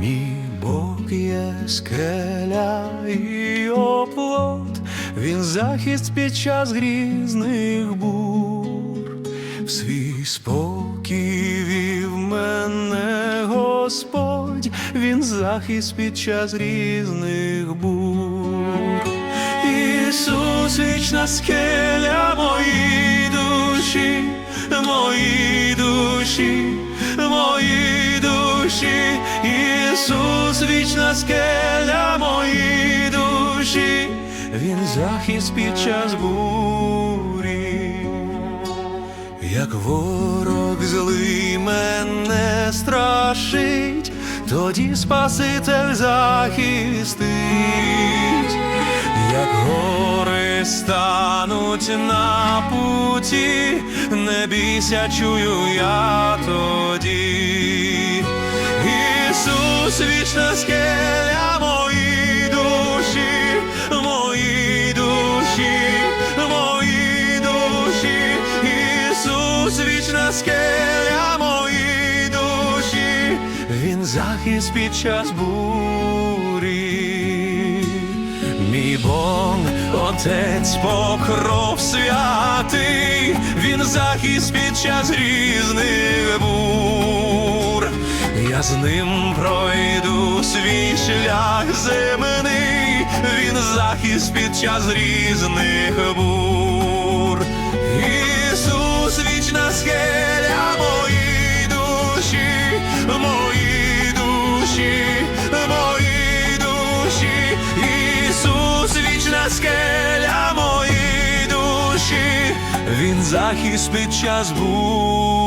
Мій Бог є скеля і оплот, він захист під час грізних бур, в свій спокій вів мене Господь, він захист під час різних бур. Ісус вічна скеля мої душі, мої душі, мої душі, Ісус, вічна скеля моїй душі, Він захист під час бурі. Як ворог злий мене страшить, тоді Спаситель захистить, як гори стануть на путі, не бійся, чую я тоді. Ісус, вічна скеля моїй душі, моїй душі, моїй душі, Ісус, вічна скеля моїй душі, Він захист під час бурі. Мій Бог, Отець покров святий, Він захист під час різних бур. З ним пройду свій шлях земний, він захист під час різних бур. Ісус, вічна скеля моїй душі, моїй душі, моїй душі, Ісус, вічна скеля моїй душі, він захист під час бур.